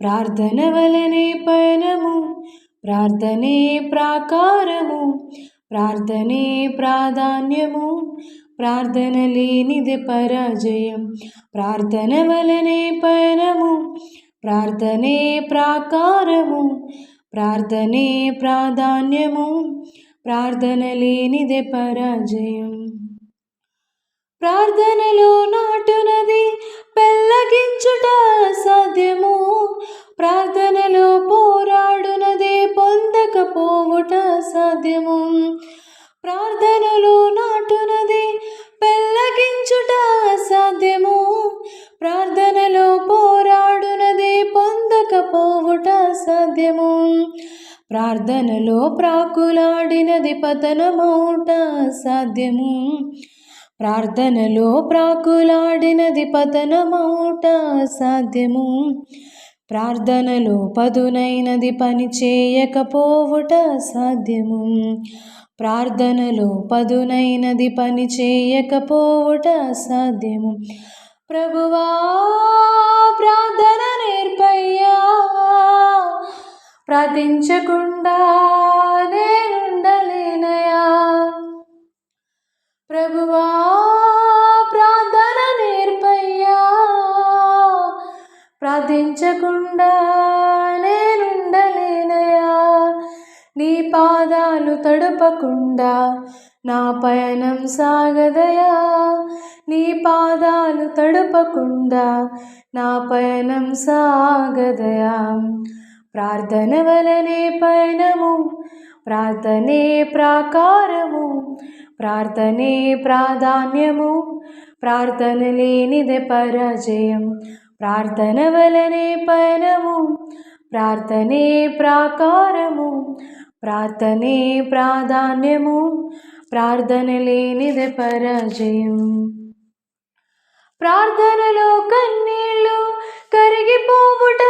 ప్రార్థన వలనే పయనము ప్రార్థనే ప్రాకారము ప్రార్థనే ప్రాధాన్యము ప్రార్థన లేనిది పరాజయం ప్రార్థన వలనే పయనము ప్రార్థనే ప్రాకారము ప్రార్థనే ప్రాధాన్యము ప్రార్థన లేనిదే పరాజయం. ప్రార్థనలో నాటు సాధ్యము ప్రార్థనలో నాటునది పెళ్ళగించుట సాధ్యము ప్రార్థనలో పోరాడునది పొందకపోవుట సాధ్యము ప్రార్థనలో ప్రాకులాడినది పతనమౌట సాధ్యము ప్రార్థనలో ప్రాకులాడినది పతనమౌట సాధ్యము ప్రార్థనలో పదునైనది పని చేయకపోవుట సాధ్యము. ప్రార్థనలో పదునైనది పని చేయకపోవుట సాధ్యము. ప్రభువా ప్రార్థన నేర్పయ్యా ప్రార్థించకుండా నేనుండలేనయా. ప్రభువా ప్రార్థించకుండా నేనుండలేనయా నీ పాదాలు తడపకుండా నా పయనం సాగదయా నీ పాదాలు తడపకుండా నా పయనం సాగదయా ప్రార్థన వలనే పయనము ప్రార్థనే ప్రాకారము ప్రార్థనే ప్రాధాన్యము ప్రార్థన లేనిదే పరాజయం. ప్రార్థన వలనే పయనము ప్రార్థనే ప్రాకారము ప్రార్థనే ప్రాధాన్యము ప్రార్థన లేనిది పరాజయం ప్రార్థనలో కన్నీళ్ళు కరిగిపోవుట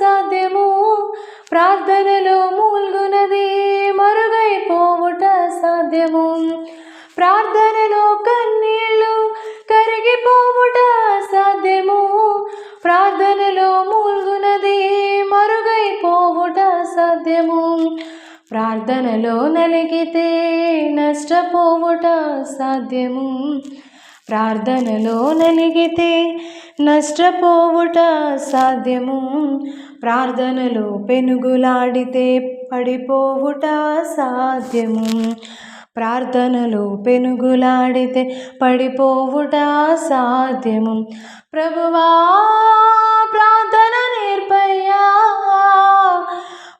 సాధ్యము ప్రార్థనలో మూల్గునది మరుగైపోవుట సాధ్యము. ప్రార్థనలో కన్నీళ్ళు కరిగిపోవు సాధ్యము ప్రార్థనలో నలిగితే నష్టపోవుట సాధ్యము. ప్రార్థనలో నలిగితే నష్టపోవుట సాధ్యము. ప్రార్థనలో పెనుగులాడితే పడిపోవుట సాధ్యము. ప్రార్థనలో పెనుగులాడితే పడిపోవుట సాధ్యము. ప్రభువా ప్రార్థన నేర్పయ్యా.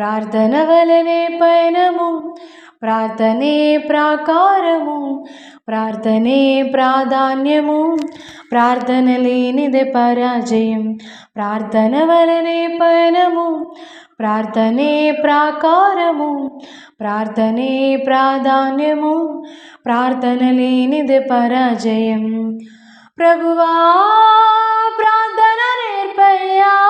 ప్రార్థన వలనే పయనము ప్రార్థనే ప్రాకారము ప్రార్థనే ప్రాధాన్యము ప్రార్థన లేనిదే పరాజయం ప్రార్థన వలనే పయనము ప్రార్థనే ప్రాకారము ప్రార్థనే ప్రాధాన్యము ప్రార్థన లేనిదే పరాజయం. ప్రభువా ప్రార్థన నేర్పయ్యా.